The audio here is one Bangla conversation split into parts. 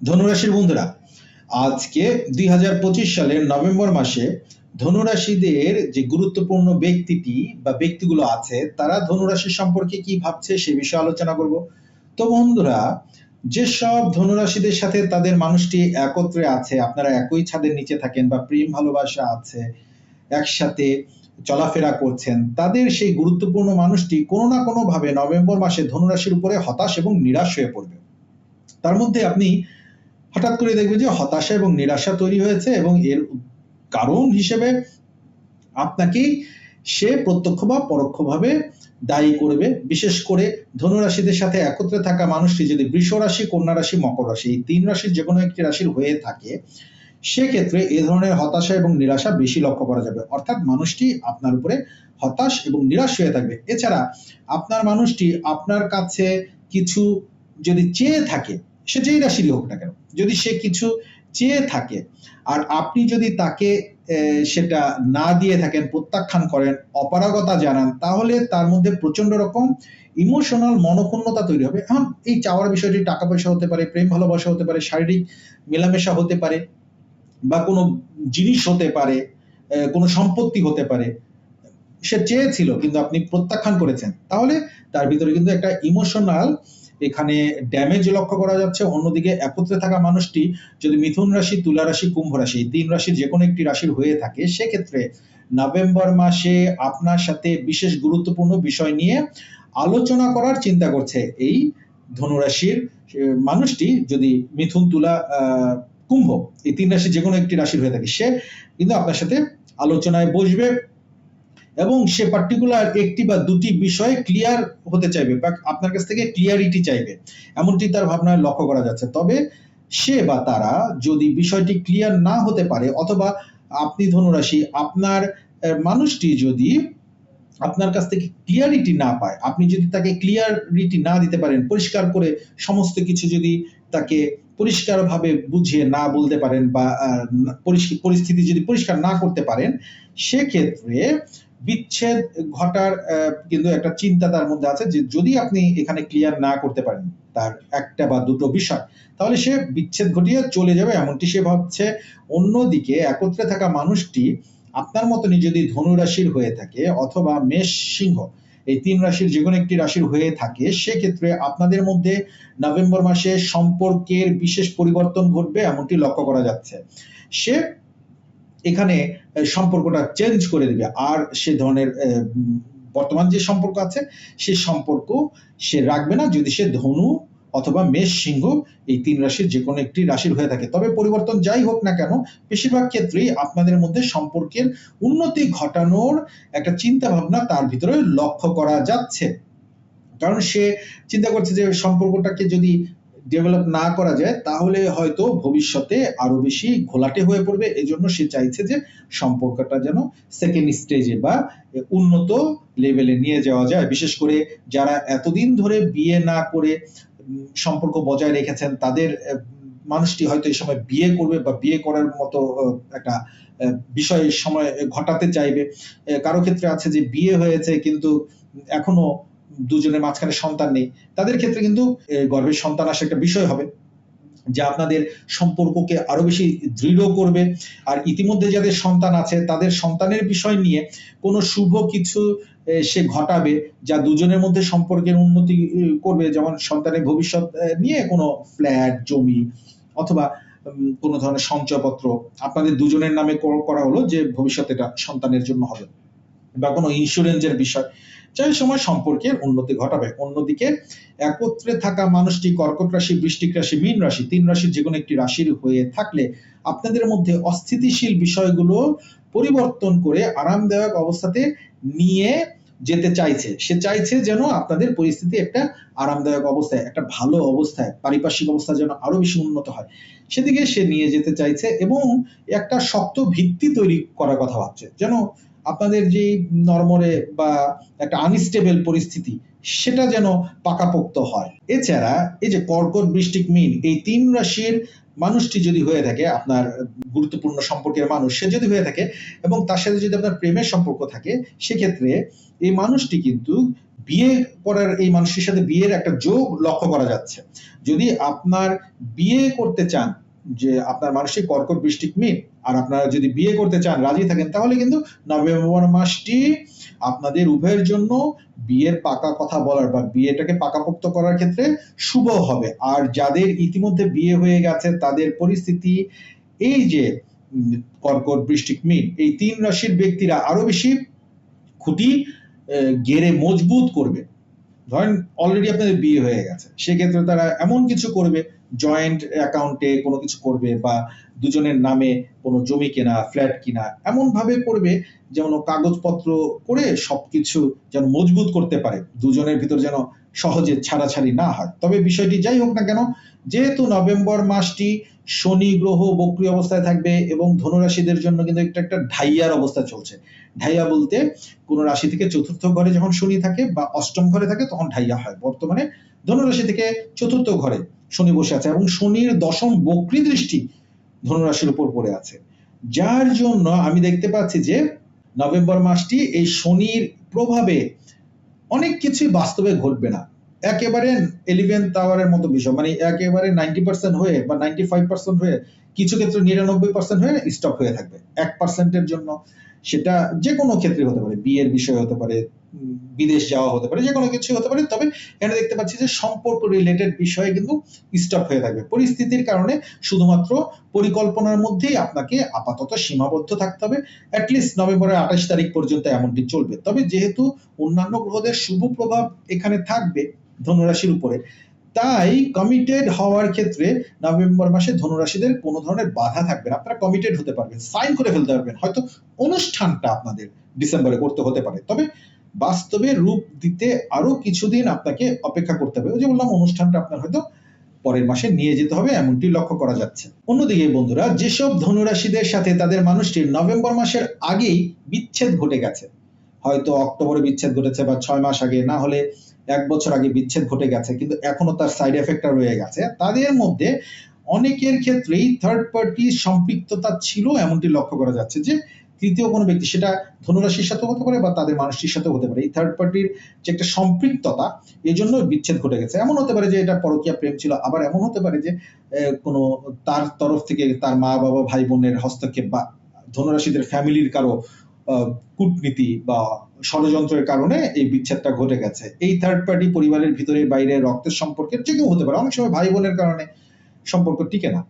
ধনুরাশির বন্ধুরা, আজকে দুই হাজার পঁচিশ সালের নভেম্বর মাসে ধনুরাশিদের যে গুরুত্বপূর্ণ ব্যক্তিটি বা ব্যক্তিগুলো আছে, তারা ধনুরাশি সম্পর্কে কি ভাবছে সে বিষয়ে আলোচনা করব। তো বন্ধুরা যেসব ধনুরাশিদের সাথে তাদের মানুষটি একত্রে আছে, আপনারা একই ছাদের নিচে থাকেন বা প্রেম ভালোবাসা আছে, একসাথে চলাফেরা করছেন, তাদের সেই গুরুত্বপূর্ণ মানুষটি কোনো না কোনো ভাবে নভেম্বর মাসে ধনুরাশির উপরে হতাশ এবং নিরাশ হয়ে পড়বে। তার মধ্যে আপনি হঠাৎ করে দেখবেন যে হতাশা এবং নিরাশা তৈরি হয়েছে এবং এর কারণ হিসেবে আপনাকেই সে প্রত্যক্ষ বা পরোক্ষভাবে দায়ী করবে। বিশেষ করে ধনুরাশিদের সাথে একত্রে থাকা মানুষটি যদি বৃষ রাশি, কন্যা রাশি, মকর রাশি এই তিন রাশির যে কোনো একটি রাশির হয়ে থাকে, সেক্ষেত্রে এ ধরনের হতাশা এবং নিরাশা বেশি লক্ষ্য করা যাবে। অর্থাৎ মানুষটি আপনার উপরে হতাশ এবং নিরাশ হয়ে থাকবে। এছাড়া আপনার মানুষটি আপনার কাছে কিছু যদি চেয়ে থাকে সে যেই রাশিরই হোক না কেন, যদি সে কিছু চেয়ে থাকে আর আপনি যদি তাকে সেটা না দিয়ে থাকেন, প্রত্যাখ্যান করেন, অপারগতা জানান, তাহলে তার মধ্যে প্রচণ্ড রকম ইমোশনাল মনক্ষুণ্ণতা তৈরি হবে। এখন এই চাওয়ার বিষয়টি টাকা পয়সা হতে পারে, প্রেম ভালোবাসা হতে পারে, শারীরিক মেলামেশা হতে পারে বা কোনো জিনিস হতে পারে কোনো সম্পত্তি হতে পারে। সে চেয়েছিল কিন্তু আপনি প্রত্যাখ্যান করেছেন। তাহলে তার ভিতরে কিন্তু একটা ইমোশনাল এখানে ড্যামেজ লক্ষ্য করা যাচ্ছে। অন্যদিকে একত্রে থাকা মানুষটি যদি মিথুন রাশি, তুলা রাশি, কুম্ভ রাশি তিন রাশির যে কোনো একটি রাশির হয়ে থাকে, সেক্ষেত্রে নভেম্বর মাসে আপনার সাথে বিশেষ গুরুত্বপূর্ণ বিষয় নিয়ে আলোচনা করার চিন্তা করছে এই ধনুরাশির মানুষটি যদি মিথুন, তুলা কুম্ভ এই তিন রাশি যে কোনো একটি রাশির হয়ে থাকে, সে কিন্তু আপনার সাথে আলোচনায় বসবে। এবং সে পার্টিকুলার একটি বা দুটি বিষয়ে ক্লিয়ার হতে চাইবে বা আপনার কাছ থেকে ক্লিয়ারিটি চাইবে। এমনটি তার ভাবনায় লক্ষ্য করা যাচ্ছে। তবে সে বা তারা যদি বিষয়টি ক্লিয়ার না হতে পারে অথবা আপনি ধনুরাশি, আপনার মানুষটি যদি আপনার কাছ থেকে ক্লিয়ারিটি না পায়, আপনি যদি তাকে ক্লিয়ারিটি না দিতে পারেন, পরিষ্কার করে সমস্ত কিছু যদি তাকে পরিষ্কারভাবে বুঝিয়ে না বলতে পারেন বা পরিস্থিতি যদি পরিষ্কার না করতে পারেন, সেক্ষেত্রে বিচ্ছেদ ঘটার কিন্তু একটা চিন্তা তার মধ্যে আছে যে যদি আপনি এখানে ক্লিয়ার না করতে পারেন, তার একটা বা দুটো বিষয়, তাহলে সে বিচ্ছেদ ঘটিয়ে চলে যাবে এমনটি সে ভাবছে। অন্যদিকে একত্রে থাকা মানুষটি আপনার মতনই যদি ধনু রাশির হয়ে থাকে অথবা মেষ সিংহ, এই তিন রাশির যে কোনো একটি রাশির হয়ে থাকে, সেক্ষেত্রে আপনাদের মধ্যে নভেম্বর মাসে সম্পর্কের বিশেষ পরিবর্তন ঘটবে এমনটি লক্ষ্য করা যাচ্ছে। সে এখানে সম্পর্কটা চেঞ্জ করে দিবে। আর সে ধরনের বর্তমান যে সম্পর্ক আছে, সে সম্পর্ক সে রাখবে না যদি সে ধনু অথবা মেষ সিংহ এই তিন রাশির যে কোনো একটি রাশির হয়ে থাকে। তবে পরিবর্তন যাই হোক না কেন, বেশিরভাগ ক্ষেত্রেই আপনাদের মধ্যে সম্পর্কের উন্নতি ঘটানোর একটা চিন্তা ভাবনা তার ভিতরে লক্ষ্য করা যাচ্ছে। কারণ সে চিন্তা করছে যে সম্পর্কটাকে যদি ডেভেলপ না করা যায়, তাহলে হয়তো ভবিষ্যতে আরও বেশি ঘোলাটে হয়ে পড়বে। এজন্য সে চাইছে যে সম্পর্কটা যেন সেকেন্ড স্টেজে বা উন্নত লেভেলে নিয়ে যাওয়া যায়। বিশেষ করে যারা এতদিন ধরে বিয়ে না করে সম্পর্ক বজায় রেখেছেন, তাদের মানুষটি হয়তো এই সময় বিয়ে করবে বা বিয়ে করার মতো একটা বিষয় সময় ঘটাতে চাইবে। কারও ক্ষেত্রে আছে যে বিয়ে হয়েছে, কিন্তু এখনও দুজনের মাঝখানে সন্তান নেই। তাদের ক্ষেত্রে কিন্তু গর্ভের সন্তান আসা একটা বিষয় হবে যা আপনাদের সম্পর্ককে আরও বেশি দৃঢ় করবে। আর ইতিমধ্যে যাদের সন্তান আছে, তাদের সন্তানের বিষয় নিয়ে কোনো শুভ কিছু সে ঘটাবে যা দুজনের মধ্যে সম্পর্কের উন্নতি করবে। যেমন সন্তানের ভবিষ্যৎ নিয়ে কোনো ফ্ল্যাট, জমি অথবা কোনো ধরনের সঞ্চয়পত্র আপনাদের দুজনের নামে করা হলো যে ভবিষ্যতে এটা সন্তানের জন্য হবে বা কোনো ইন্স্যুরেন্সের বিষয়। যাই সময় সম্পর্কের উন্নতি ঘটাবে। অন্যদিকে, একত্রে থাকা মানুষটি কর্কট রাশি, বৃষ্টিক রাশি, মীন রাশি, তিন রাশির যে কোনো একটি রাশির হয়ে থাকলে আপনাদের মধ্যে অস্থিতিশীল বিষয়গুলো পরিবর্তন করে আরামদায়ক অবস্থাতে নিয়ে যেতে চাইছে। সে চাইছে যেন আপনাদের পরিস্থিতি একটা আরামদায়ক অবস্থায়, একটা ভালো অবস্থায়, পারিপার্শ্বিক অবস্থা যেন আরও বেশি উন্নত হয়। সেদিকে সে নিয়ে যেতে চাইছে এবং একটা শক্ত ভিত্তি তৈরি করার কথা ভাবছে। যেন আপনাদের যে নরমরে বা একটা আনস্টেবল পরিস্থিতি, সেটা যেন পাকাপোক্ত হয়। এছাড়া এই যে কর্কট বৃষ্টিক মিন, এই তিন রাশির মানুষটি যদি হয়ে থাকে, আপনার গুরুত্বপূর্ণ সম্পর্কের মানুষ, সে যদি হয়ে থাকে এবং তার সাথে যদি আপনার প্রেমের সম্পর্ক থাকে, সেক্ষেত্রে এই মানুষটি কিন্তু বিয়ে করার, এই মানুষটির সাথে বিয়ের একটা যোগ লক্ষ্য করা যাচ্ছে। যদি আপনার বিয়ে করতে চান, যে আপনার মানসিক কর্কট বৃষ্টিক মিন আর আপনারা যদি বিয়ে করতে চান, রাজি থাকেন, তাহলে কিন্তু নভেম্বর মাসটি আপনাদের উভয়ের জন্য বিয়ের পাকা কথা বলার বা বিয়েটাকে পাকাপোক্ত করার ক্ষেত্রে শুভ হবে। আর যাদের ইতিমধ্যে বিয়ে হয়ে গেছে, তাদের পরিস্থিতি এই যে কর্কট, বৃষ্টিক, মিন, এই তিন রাশির ব্যক্তিরা আরও বেশি খুঁটি গেড়ে মজবুত করবে। ধরেন অলরেডি আপনাদের বিয়ে হয়ে গেছে। সেক্ষেত্রে তারা এমন কিছু করবে জয়েন্ট অ্যাকাউন্টে কোনো কিছু করবে বা দুজনের নামে কোনো জমি কেনা ফ্ল্যাট কিনা এমন ভাবে করবে যেমন ও কাগজপত্র করে সবকিছু যেন মজবুত করতে পারে। দুজনের ভিতর যেন সহজে ছাড়াছাড়ি না হয়। তবে বিষয়টি যাই হোক না কেন, যেহেতু নভেম্বর মাসটি শনি, গ্রহ, বক্রি অবস্থায় থাকবে এবং ধনুরাশিদের জন্য কিন্তু একটা একটা ঢাইয়ার অবস্থা চলছে। ঢাইয়া বলতে কোন রাশি থেকে চতুর্থ ঘরে যখন শনি থাকে বা অষ্টম ঘরে থাকে তখন ঢাইয়া হয়। বর্তমানে ধনুরাশি থেকে চতুর্থ ঘরে শনি বসে আছে এবং শনির দশম বক্রি দৃষ্টি ধনুরাশির উপর পড়ে আছে। যার জন্য আমি দেখতে পাচ্ছি যে নভেম্বর মাসটি এই শনির প্রভাবে অনেক কিছুই বাস্তবে ঘটবে না। একেবারে এলিভেন টাওয়ারের মতো বিষয় মানে একেবারে নাইনটি পার্সেন্ট হয়ে বা নাইনটি ফাইভ পার্সেন্ট হয়ে কিছু ক্ষেত্রে নিরানব্বই পার্সেন্ট হয়ে স্টপ হয়ে থাকবে। এক পার্সেন্টের জন্য সেটা যে কোনো ক্ষেত্রে হতে পারে, বিয়ের বিষয় হতে পারে বিদেশ যাওয়া হতে পারে যে কোনো কিছু হতে পারে, তবে এখানে দেখতে পাচ্ছি যে সম্পর্ক রিলেটেড বিষয়ে কিন্তু স্টপ হয়ে থাকবে। পরিস্থিতির কারণে শুধুমাত্র পরিকল্পনার মধ্যেই আপনাকে আপাতত সীমাবদ্ধ থাকতে হবে। অ্যাটলিস্ট নভেম্বরের আঠাশ তারিখ পর্যন্ত এমনটি চলবে। তবে যেহেতু অন্যান্য গ্রহদের শুভ প্রভাব এখানে থাকবে ধনুরাশির উপরে তাই কমিটেড হওয়ার ক্ষেত্রে নভেম্বর মাসে ধনুরাশিদের কোনো ধরনের বাধা থাকবে না। আপনারা কমিটেড হতে পারবেন সাইন করে ফেলতে পারবেন। হয়তো অনুষ্ঠানটা আপনাদের ডিসেম্বরে করতে হতে পারে। তবে বাস্তবে রূপ দিতে আরও কিছুদিন আপনাকে অপেক্ষা করতে হবে। ওই যে বললাম, অনুষ্ঠানটা আপনার হয়তো পরের মাসে নিয়ে যেতে হবে, এমনটি লক্ষ্য করা যাচ্ছে। অন্যদিকে বন্ধুরা, যেসব ধনুরাশিদের সাথে তাদের মানুষটির নভেম্বর মাসের আগেই বিচ্ছেদ ঘটে গেছে, হয়তো অক্টোবরে বিচ্ছেদ ঘটেছে বা ছয় মাস আগে, না হলে এক বছর আগে বিচ্ছেদ ঘটে গেছে, কিন্তু এখনও তার সাইড এফেক্টটা রয়ে গেছে। তাদের মধ্যে অনেকের ক্ষেত্রেই থার্ড পার্টি সম্পৃক্ততা ছিল এমনটি লক্ষ্য করা যাচ্ছে যে তৃতীয় কোনো ব্যক্তি, সেটা ধনুরাশির সাথে হতে পারে বা তাদের মানুষটির সাথে হতে পারে। এই থার্ড পার্টির যে একটা সম্পৃক্ততা, এই জন্য বিচ্ছেদ ঘটে গেছে। এমন হতে পারে যে এটা পরকীয়া প্রেম ছিল, আবার এমন হতে পারে যে কোনো তার তরফ থেকে তার মা বাবা ভাই বোনের হস্তক্ষেপ বা ধনুরাশিদের ফ্যামিলির কারও কূটনীতি বা ষড়যন্ত্রের কারণে এই বিচ্ছেদটা ঘটে গেছে। এই থার্ড পার্টি পরিবারের ভিতরে বাইরে রক্তের সম্পর্কের যে কেউ হতে পারে, অনেক সময় ভাই বোনের কারণে সম্পর্ক টিকে না।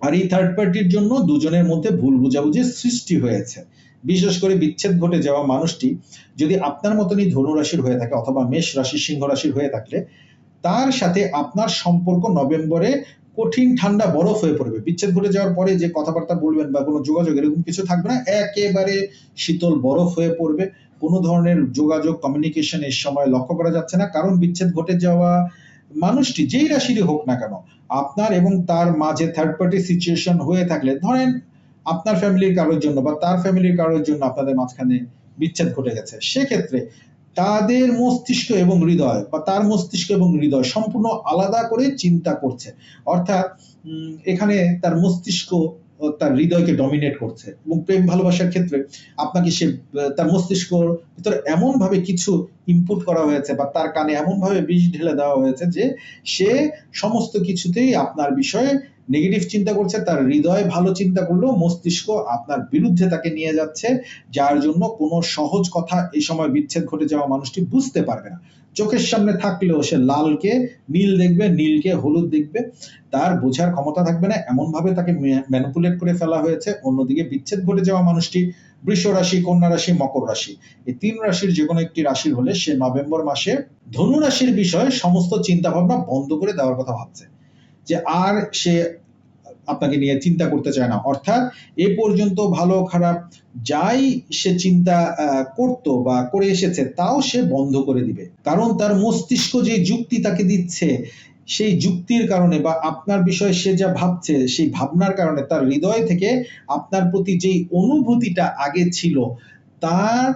আর এই থার্ড পার্টির জন্য দুজনের মধ্যে ভুল বুঝাবুঝির সৃষ্টি হয়েছে। বিশেষ করে বিচ্ছেদ ঘটে যাওয়া মানুষটি যদি আপনার মতনই ধনু রাশির হয়ে থাকে অথবা মেষ রাশি সিংহ রাশির হয়ে থাকলে, তার সাথে আপনার সম্পর্ক নভেম্বরে কঠিন ঠান্ডা বরফ হয়ে পড়বে। বিচ্ছেদ ঘটে যাওয়ার পরে যে কথাবার্তা বলবেন বা কোনো যোগাযোগ, এরকম কিছু থাকবে না। একেবারে শীতল বরফ হয়ে পড়বে। কোনো ধরনের যোগাযোগ কমিউনিকেশন এর সময় লক্ষ্য করা যাচ্ছে না। কারণ বিচ্ছেদ ঘটে যাওয়া মানুষটি, যেই রাশিরই হোক না কেন, আপনার এবং তার মাঝে থার্ড পার্টি সিচুয়েশন হয়ে থাকলে, ধরেন আপনার ফ্যামিলির কারোর জন্য বা তার ফ্যামিলির কারোর জন্য আপনাদের মাঝখানে বিচ্ছেদ ঘটে গেছে। সেক্ষেত্রে তাদের মস্তিষ্ক এবং হৃদয় বা তার মস্তিষ্ক এবং হৃদয় সম্পূর্ণ আলাদা করে চিন্তা করছে। অর্থাৎ এখানে তার মস্তিষ্ক তার হৃদয়কে ডমিনেট করছে এবং প্রেম ভালোবাসার ক্ষেত্রে আপনাকে সে, তার মস্তিষ্ক ভিতরে এমন ভাবে কিছু ইনপুট করা হয়েছে বা তার কানে এমন ভাবে বিষ ঢেলে দেওয়া হয়েছে যে সে সমস্ত কিছুতেই আপনার বিষয়ে নেগেটিভ চিন্তা করছে, তার হৃদয় ভালো চিন্তা করলেও মস্তিষ্ক আপনার বিরুদ্ধে তাকে নিয়ে যাচ্ছে, যার জন্য কোনো সহজ কথা এই সময় বিচ্ছেদ ঘটে যাওয়া মানুষটি বুঝতে পারবে না। চোখের সামনে থাকলেও সে লালকে নীল দেখবে, নীলকে হলুদ দেখবে, তার বোঝার ক্ষমতা থাকবে না। এমন ভাবে তাকে ম্যানুপুলেট করে ফেলা হয়েছে। অন্যদিকে বিচ্ছেদ ঘটে যাওয়া মানুষটি বৃষ রাশি, কন্যা রাশি, মকর রাশি। এই তিন রাশির যে কোনো একটি রাশির হলে সে নভেম্বর মাসে ধনু রাশির বিষয়ে সমস্ত চিন্তা ভাবনা বন্ধ করে দেওয়ার কথা ভাবছে। যে আর সে আপনাকে নিয়ে চিন্তা করতে চায় না। অর্থাৎ এ পর্যন্ত ভালো খারাপ যাই সে চিন্তা করতো বা করে এসেছে, তাও সে বন্ধ করে দিবে। কারণ তার মস্তিষ্ক যে যুক্তি তাকে দিচ্ছে, সেই যুক্তির কারণে বা আপনার বিষয়ে সে যা ভাবছে, সেই ভাবনার কারণে তার হৃদয় থেকে আপনার প্রতি যেই অনুভূতিটা আগে ছিল, তার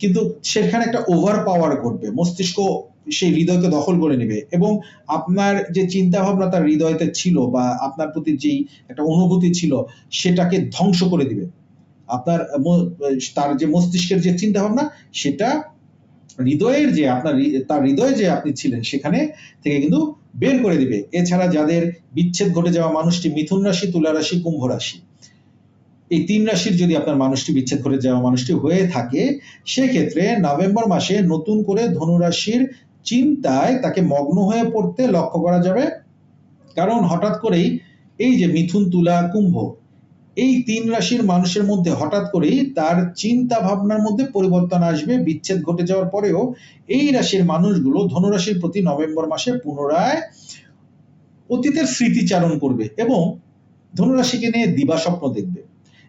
কিন্তু সেখানে একটা ওভার পাওয়ার ঘটবে। মস্তিষ্ক সেই হৃদয়কে দখল করে নেবে এবং আপনার যে চিন্তা ভাবনা তার হৃদয়তে ছিল বা আপনার প্রতি যেই একটা অনুভূতি ছিল সেটাকে ধ্বংস করে দিবে। আপনার তার যে মস্তিষ্কের যে চিন্তা ভাবনা সেটা হৃদয়ের যে আপনার তার হৃদয়ে যে আপনি ছিলেন সেখানে থেকে কিন্তু বের করে দিবে। এছাড়া যাদের বিচ্ছেদ ঘটে যাওয়া মানুষটি মিথুন রাশি, তুলা রাশি, কুম্ভ রাশি, এই তিন রাশির যদি আপনার মানুষটি বিচ্ছেদ ঘটে যাওয়া মানুষটি হয়ে থাকে, সেক্ষেত্রে নভেম্বর মাসে নতুন করে ধনু রাশির চিন্তায় তাকে মগ্ন হয়ে পড়তে লক্ষ্য করা যাবে। কারণ হঠাৎ করেই এই যে মিথুন তুলা কুম্ভ, এই তিন রাশির মানুষের মধ্যে হঠাৎ করেই তার চিন্তা ভাবনার মধ্যে পরিবর্তন আসবে, বিচ্ছেদ ঘটে যাওয়ার পরেও এই রাশির মানুষগুলো ধনুরাশির প্রতি নভেম্বর মাসে পুনরায় অতীতের স্মৃতিচারণ করবে এবং ধনুরাশিকে নিয়ে দিবা স্বপ্ন দেখবে।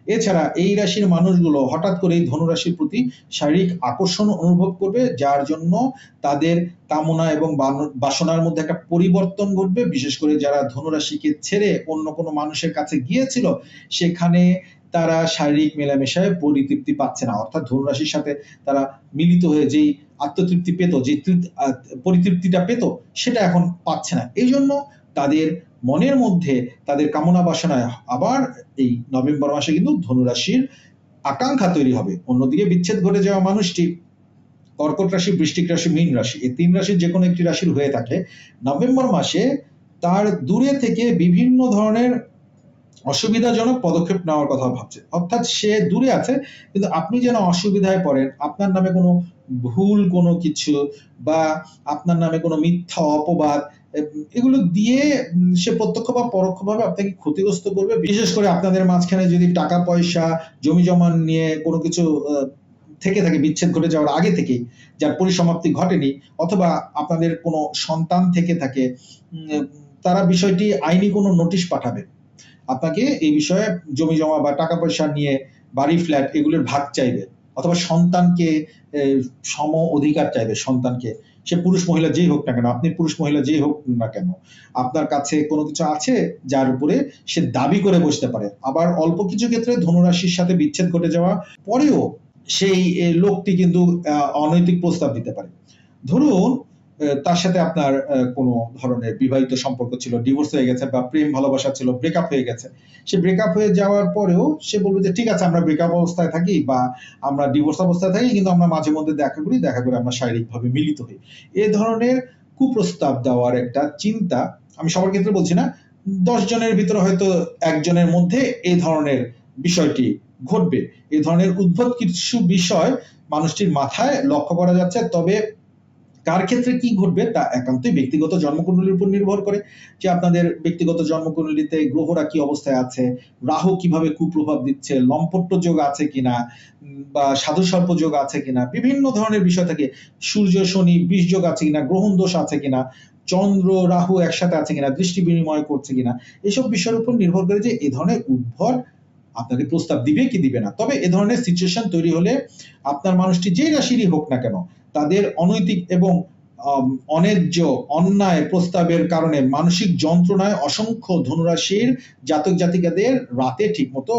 এছাড়া এই রাশির মানুষগুলো হঠাৎ করেই ধনুরাশির প্রতি শারীরিক আকর্ষণ অনুভব করবে, যার জন্য তাদের কামনা এবং বাসনার মধ্যে একটা পরিবর্তন ঘটবে। বিশেষ করে যারা ধনুরাশিকে ছেড়ে অন্য কোনো মানুষের কাছে গিয়েছিল, সেখানে তারা শারীরিক মেলামেশায় পরিতৃপ্তি পাচ্ছে না। অর্থাৎ ধনুরাশির সাথে তারা মিলিত হয়ে যেই আত্মতৃপ্তি পেত যে তৃপ্তি- পরিতৃপ্তিটা পেত, সেটা এখন পাচ্ছে না। এই জন্য তাদের মনের মধ্যে তাদের কামনা বাসনায় আবার এই নভেম্বর মাসে কিন্তু ধনুরাশির আকাঙ্ক্ষা তৈরি হবে। অন্যদিকে বিচ্ছেদ ঘটে যাওয়া মানুষটি, কর্কট রাশি বৃশ্চিক রাশি, মীন রাশি, এই তিন রাশির যে কোনো একটি রাশির হয়ে থাকে। নভেম্বর মাসে তার দূরে থেকে বিভিন্ন ধরনের অসুবিধাজনক পদক্ষেপ নেওয়ার কথা ভাবছে। অর্থাৎ সে দূরে আছে, কিন্তু আপনি যেন অসুবিধায় পড়েন, আপনার নামে কোনো ভুল কোনো কিছু বা আপনার নামে কোনো মিথ্যা অপবাদ এগুলো দিয়ে সে প্রত্যক্ষ বা পরোক্ষভাবে আপনাকে ক্ষতিগ্রস্ত করবে। বিশেষ করে আপনাদের মাঝখানে যদি টাকা পয়সা, জমি জমা নিয়ে কোনো কিছু থেকে থাকে, বিচ্ছেদ ঘটে যাওয়ার আগে থেকেই, যার পরিসমাপ্তি ঘটেনি, অথবা আপনাদের কোনো সন্তান থেকে থাকে তারা বিষয়টি আইনি কোনো নোটিশ পাঠাবে। আপনাকে এই বিষয়ে জমি জমা বা টাকা পয়সা নিয়ে বাড়ি, ফ্ল্যাট এগুলোর ভাগ চাইবে, অথবা সন্তানকে সম অধিকার চাইবে, সন্তানকে। সে পুরুষ মহিলা যেই হোক না কেন, আপনি পুরুষ মহিলা যেই হোক না কেন, আপনার কাছে কোনো কিছু আছে যার উপরে সে দাবি করে বসতে পারে। আবার অল্প কিছু ক্ষেত্রে ধনুরাশির সাথে বিচ্ছেদ ঘটে যাওয়া, পরেও সেই লোকটি কিন্তু অনৈতিক প্রস্তাব দিতে পারে। ধরুন তার সাথে আপনার কোনো ধরনের বিবাহিত সম্পর্ক ছিল ডিভোর্স হয়ে গেছে বা প্রেম ভালোবাসা ছিল ব্রেকআপ হয়ে গেছে। সে ব্রেকআপ হয়ে যাওয়ার পরেও সে বলবে যে, ঠিক আছে, আমরা ব্রেকআপ অবস্থায় থাকি বা আমরা ডিভোর্স অবস্থায় থাকি, কিন্তু আমরা মাঝে মধ্যে দেখা করি, দেখা করে আমরা শারীরিকভাবে মিলিত হই। এ ধরনের কুপ্রস্তাব দেওয়ার একটা চিন্তা, আমি সবার ক্ষেত্রে বলছি না, দশ জনের ভিতরে হয়তো একজনের মধ্যে এই ধরনের বিষয়টি ঘটবে। এই ধরনের উদ্ভব কিছু বিষয় মানুষটির মাথায় লক্ষ্য করা যাচ্ছে, তবে কার ক্ষেত্রে কি ঘটবে তা একান্তই ব্যক্তিগত জন্মকুণ্ডলীর উপর নির্ভর করে যে আপনাদের ব্যক্তিগত জন্মকুণ্ডলীতে গ্রহরা কি অবস্থায় আছে, রাহু কীভাবে কুপ্রভাব দিচ্ছে, লম্পট্য যোগ আছে কিনা বা সাধু সর্প যোগ আছে কিনা, বিভিন্ন ধরনের বিষয় থাকে। সূর্য, শনি, বিষ যোগ আছে কিনা, গ্রহণ দোষ আছে কিনা, চন্দ্র, রাহু একসাথে আছে কিনা, দৃষ্টি বিনিময় করছে কিনা, এসব বিষয়ের উপর নির্ভর করে যে এ ধরনের উদ্ভট আপনাকে প্রস্তাব দিবে কি দিবে না। তবে এ ধরনের সিচুয়েশন তৈরি হলে আপনার মানুষটি যে রাশিরই হোক না কেন তাদের অনৈতিক এবং অন্যায্য, অন্যায় প্রস্তাবের কারণে মানসিক যন্ত্রণায় অসংখ্য ধনুরাশির জাতক জাতিকাদের রাতে ঠিকমতো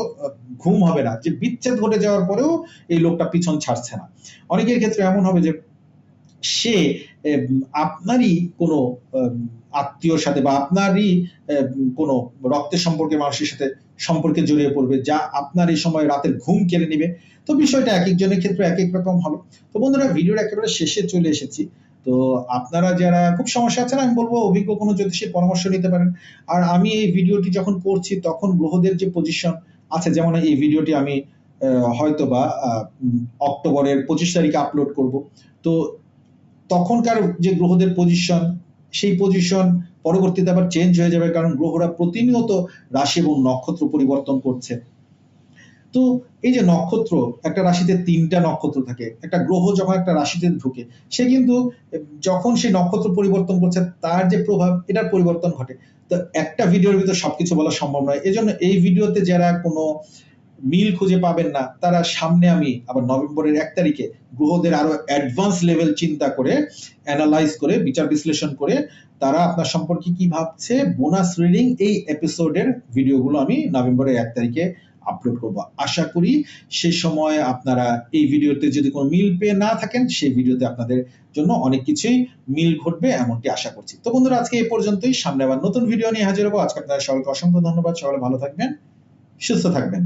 ঘুম হবে না। যে বিচ্ছেদ ঘটে যাওয়ার পরেও এই লোকটা পিছন ছাড়ছে না। অনেকের ক্ষেত্রে এমন হবে যে, সে আপনারই কোনো আত্মীয়র সাথে বা আপনারই কোনো রক্তের সম্পর্কে মানুষের সাথে সম্পর্কে জড়িয়ে পড়বে, যা আপনার এই সময় রাতের ঘুম কেড়ে নেবে। তো বিষয়টা এক একজনের ক্ষেত্রে এক এক রকম হবে। তো বন্ধুরা, ভিডিওর একেবারে শেষে চলে এসেছি। তো আপনারা যারা খুব সমস্যা আছেন, আমি বলব অভিজ্ঞ কোনো জ্যোতিষের পরামর্শ নিতে পারেন। আর আমি এই ভিডিওটি যখন করছি, তখন গ্রহদের যে পজিশন আছে, যেমন এই ভিডিওটি আমি হয়তো বা অক্টোবরের পঁচিশ তারিখে আপলোড করব। তো তখনকার যে গ্রহদের পজিশন সেই পজিশন পরবর্তীতে আবার চেঞ্জ হয়ে যাবে কারণ গ্রহরা প্রতিনিয়ত রাশি এবং নক্ষত্র পরিবর্তন করছে। তো এই যে নক্ষত্র, একটা রাশিতে তিনটা নক্ষত্র থাকে, একটা গ্রহ যখন একটা রাশিতে ঢুকে, সে কিন্তু যখন সে নক্ষত্র পরিবর্তন করছে, তার যে প্রভাব, এটার পরিবর্তন ঘটে। তো একটা ভিডিওর ভিতর সবকিছু বলা সম্ভব নয়। এজন্য এই ভিডিওতে যারা কোনো মিল খুঁজে পাবেন না। তারা সামনে আমি আবার নভেম্বরের এক তারিখে গ্রহদের আরও অ্যাডভান্স লেভেল চিন্তা করে অ্যানালাইজ করে, বিচার বিশ্লেষণ করে, তারা আপনার সম্পর্কে কি ভাবছে বোনাস রিডিং এই এপিসোডের ভিডিওগুলো আমি নভেম্বরের এক তারিখে আপলোড করব। আশা করি সে সময় আপনারা এই ভিডিওতে যদি কোনো মিল পেয়ে না থাকেন, সেই ভিডিওতে আপনাদের জন্য অনেক কিছুই মিল ঘটবে এমনটি আশা করছি। তো বন্ধুরা, আজকে এই পর্যন্তই। সামনে আবার নতুন ভিডিও নিয়ে হাজির হব। আজকে আপনাদের সকলকে অসংখ্য ধন্যবাদ। সকলে ভালো থাকবেন, সুস্থ থাকবেন।